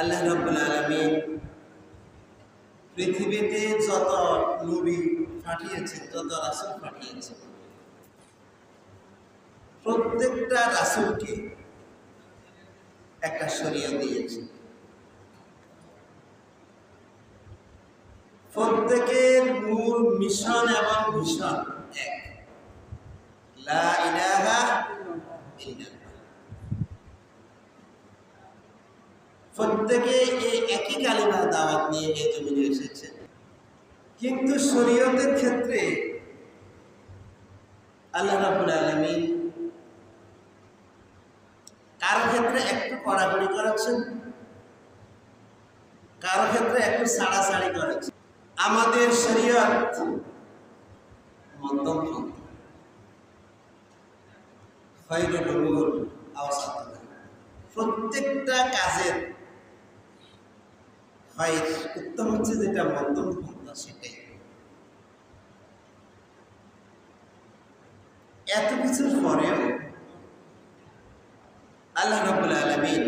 আল্লাহ রব্বুল আলমিন পৃথিবীতে যত নবী পাঠিয়েছেন, যত রাসুল পাঠিয়েছেন, প্রত্যেকটা রাসুলকে একটা শরীয় দিয়েছে প্রত্যেকের মূল মিশন এবং মিশন এক। লা প্রত্যেকে এই একই কালিমার দাওয়াত নিয়ে এই জমিনে এসেছে। কিন্তু শরীয়তের ক্ষেত্রে আল্লাহ রাবুল আলমিন কারও ক্ষেত্রে একটু কড়াকড়ি করাচ্ছেন কারও ক্ষেত্রে একটু সাড়াসাড়ি করেছেন? আমাদের শরীয়ত মধ্যম প্রত্যেকটা কাজের হয় উত্তম হচ্ছে যেটা মধ্যম পন্থা সেটাই। এত কিছুর পরেও আল্লাহ রাবুল আলমিন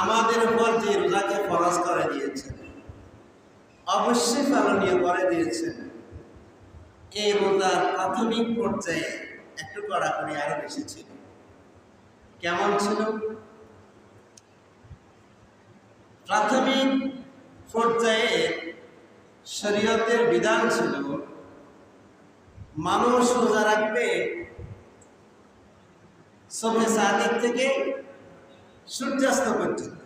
আমাদের উপর যে রোজাকে ফরজ করে দিয়েছেন, অবশ্যই পালনীয় করে দিয়েছেন, এই রোজার প্রাথমিক পর্যায়ে একটু কড়াকড়ি আরও বেশি ছিল। কেমন ছিল? প্রাথমিক পর্যায়ে শরীয়তের বিধান ছিল, মানুষ রোজা রাখবে সবে সাদিক থেকে সূর্যাস্ত পর্যন্ত।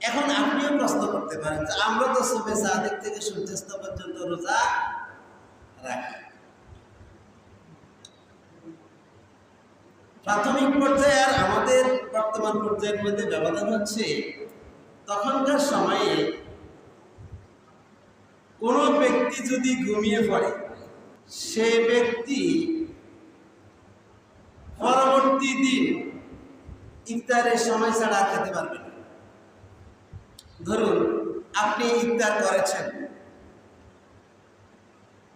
এখন আপনিও প্রশ্ন করতে পারেন যে আমরা তো সবে সাদিক থেকে সূর্যাস্ত পর্যন্ত রোজা রাখি। প্রাথমিক পর্যায়ে আর আমাদের বর্তমান পর্যায়ের মধ্যে ব্যবধান হচ্ছে তখনকার সময়ে কোনো ব্যক্তি যদি ঘুমিয়ে পড়ে, সে ব্যক্তি পরবর্তী দিন ইফতারের সময় ছাড়া খেতে পারবে না। ধরুন, আপনি ইফতার করেছেন।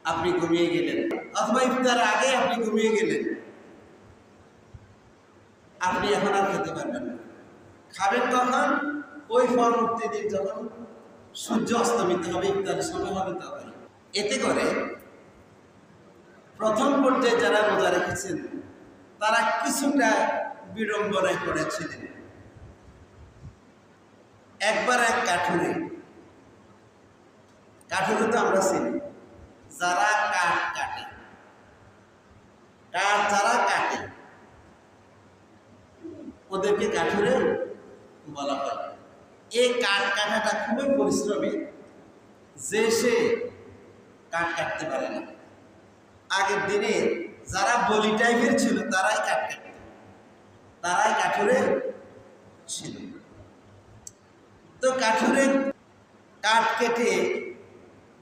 আপনি ঘুমিয়ে গেলেন। অথবা ইফতার আগে আপনি ঘুমিয়ে গেলেন। আপনি এখন আর খেতে পারবেন না। খাবেন তখন ওই পরবর্তী দিন যখন সূর্য অস্তমিত হবে ইফতারের সময় হবে। তখন এতে করে প্রথম পর্যায়ে যারা রোজা রেখেছেন, তারা কিছুটা বিড়ম্বনায় পড়েছিলেন। একবার এক কাঠুরে কাঠুরে তো আমরা চিনি, যারা কাঠ কাটে, কাঠ যারা কাটে, ওদেরকে কাঠুরে বলা হয়। এই কাঠ কাটাটা খুবই পরিশ্রমী, যে সে কাঠ কাটতে পারে না। আগের দিনে যারা বলি টাইপের ছিল, তারাই কাঠ কাটত। তারাই কাঠুরে ছিল। তো কাঠুরে কাঠ কেটে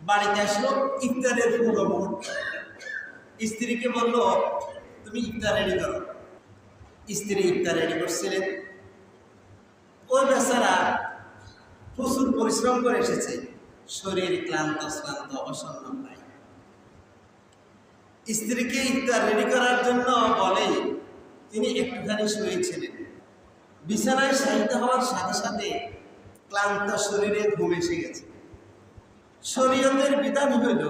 বাড়িতে আসলো ইফতারের পূর্ব মুহূর্ত স্ত্রীকে বলল, তুমি ইফতার রেডি করো। স্ত্রী ইফতার রেডি করছিলেন। ওই বেচারা প্রচুর পরিশ্রম করে এসেছে। শরীর ক্লান্ত, শ্রান্ত অবসন্ন প্রায় স্ত্রীকে ইফতার রেডি করার জন্য বলে, তিনি একটুখানি শুয়েছিলেন। বিছানায় শায়িত হওয়ার সাথে সাথে ক্লান্ত শরীরে ঘুম এসে গেছে। শরীয়তের বিধান হইল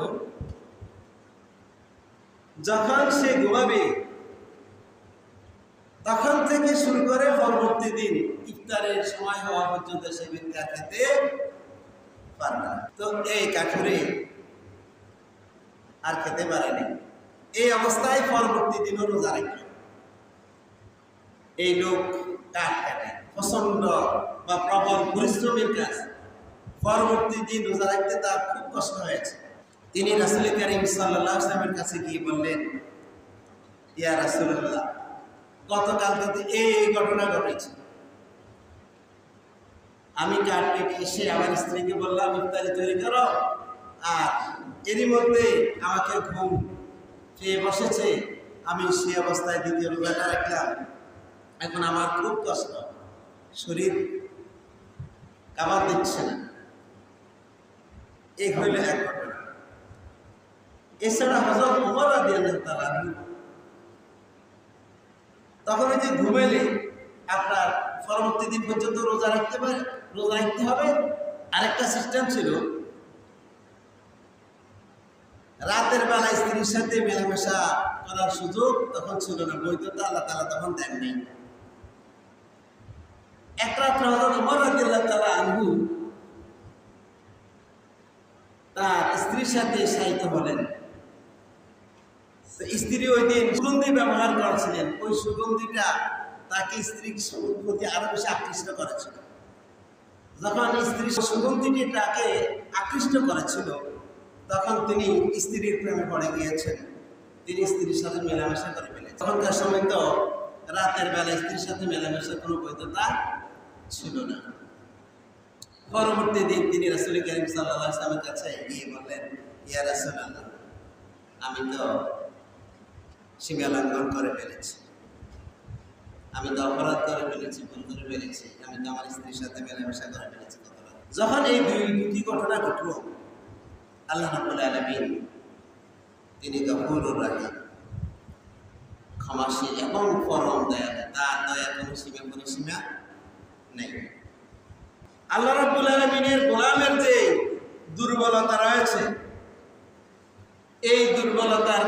যখন সে ঘুমাবে তখন থেকে শুরু করে পরবর্তী দিন ইফতারের সময় হওয়া পর্যন্ত সে আর খেতে পারবে না। তো এই কাঠুরে আর খেতে পারেনি এই অবস্থায় পরবর্তী দিনও রোজা রাখল এই লোক কাঠ কাটে প্রচণ্ড বা প্রবল পরিশ্রমের কাজ। পরবর্তী দিন রোজা রাখতে তার খুব কষ্ট হয়েছে। তিনি রাসুল করিম সাল্লাহ ইসলামের কাছে গিয়ে বললেন, ইয়া রাসুল্লাহ গতকাল তো এই ঘটনা ঘটেছে। আমি কাঠ কেটে এসে আমার স্ত্রীকে বললাম, ইফতারি তৈরি করো। আর এরই মধ্যে আমাকে ঘুম খেয়ে বসেছে। আমি সেই অবস্থায় দ্বিতীয় রোজাটা রাখলাম। এখন আমার খুব কষ্ট। শরীর কাবার দিচ্ছে না। এই হইল এক ঘটনা। এছাড়া হজরত উমর দিয়ে তারা তখন ওই যে ঘুমেলে আপনার পরবর্তী দিন পর্যন্ত রোজা রাখতে পারে, রোজা রাখতে হবে। আরেকটা সিস্টেম ছিল, রাতের বেলা স্ত্রীর সাথে মেলামেশা করার সুযোগ তখন ছিল না বৈধতা আল্লাহ তালা তখন দেননি এক রাত্রে হজরত তাআলা আনহু তার স্ত্রীর সাথে সাহিত্য হলেন তো স্ত্রী ওই দিন সুগন্ধি ব্যবহার করেছিলেন। ওই সুগন্ধিটা তাকে স্ত্রীর প্রতি আরও বেশি আকৃষ্ট করেছিল। যখন স্ত্রী সুগন্ধিটি তাকে আকৃষ্ট করেছিল, তখন তিনি স্ত্রীর প্রেমে পড়ে গিয়েছেন। তিনি স্ত্রীর সাথে মেলামেশা করে ফেলেছেন। তখনকার সময় তো রাতের বেলা স্ত্রীর সাথে মেলামেশার কোনো বৈধতা ছিল না। পরবর্তী দিন তিনি রাসুল করিম সাল্লাহ ইসলামের কাছে গিয়ে বললেন, ইয়া রাসুল আমি তো সীমা লঙ্ঘন করে ফেলেছি। আমি তো অপরাধ করে ফেলেছি, ভুল করে ফেলেছি। আমি তো আমার স্ত্রীর সাথে মেলামেশা করে ফেলেছি যখন এই দুই দুটি ঘটনা ঘটল, আল্লাহ রাব্বুল আলামিন, তিনি গফুরুর রাহিম, ক্ষমাশীল এবং পরম দয়া তার দয়া কোনো সীমা কোনো সীমা নেই। আল্লাহ রাব্বুল আলামিনের গোলামের যে দুর্বলতা রয়েছে, এই দুর্বলতার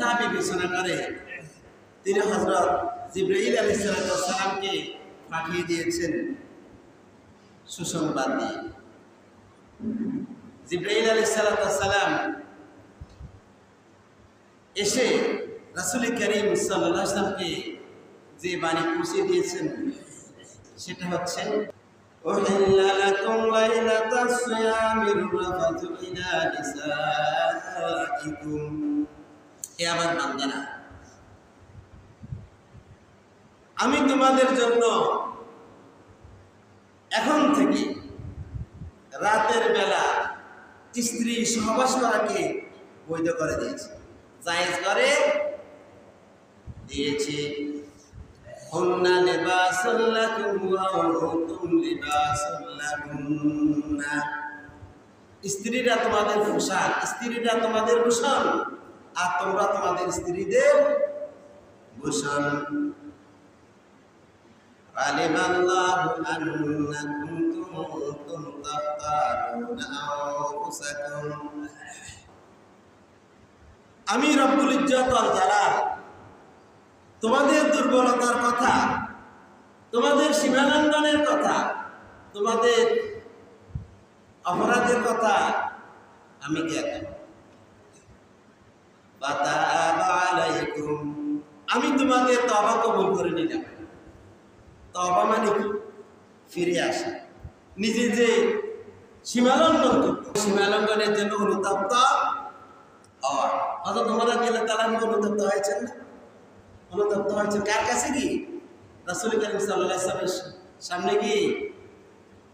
কথা বিবেচনা করে তিনি হজরত জিব্রাইল আলী সালামকে পাঠিয়ে দিয়েছেন সুসংবাদ দিয়ে জিব্রাইল আলী সালাম এসে রাসুল করিম সাল্লাহ আসলামকে যে বাণী পৌঁছে দিয়েছেন সেটা হচ্ছে أحل لكم ليلة الصيام الرفث إلى نسائكم হে আমার বান্দারা আমি তোমাদের জন্য এখন থেকে রাতের বেলা স্ত্রী সহবাস করাকে বৈধ করে দিয়েছে। জায়েজ করে দিয়েছে। স্ত্রীরা তোমাদের পোশাক, স্ত্রীরা তোমাদের ভূষণ আর তোমরা তোমাদের স্ত্রীদের ভূষণ علم الله أنكم كنتم تختارون أنفسكم আমি রব্বুল ইজ্জত আল জালাল তোমাদের দুর্বলতার কথা তোমাদের সীমালঙ্ঘনের কথা তোমাদের অপরাধের কথা আমি জ্ঞাত ফাতাবা আলাইকুম আমি তোমাকে তবা কবুল করে নিলাম। তবা মানে কি? ফিরে আসা। নিজে যে সীমালঙ্ঘন করত সীমালঙ্ঘনের জন্য অনুতপ্ত হওয়া। অত তোমরা গেলে তারা অনুতপ্ত হয়েছেন না? অনুতপ্ত হয়েছেন কার কাছে কি রাসুল করিম সাল্লামের সামনে কি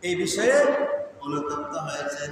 এই বিষয়ে অনুতপ্ত হয়েছেন।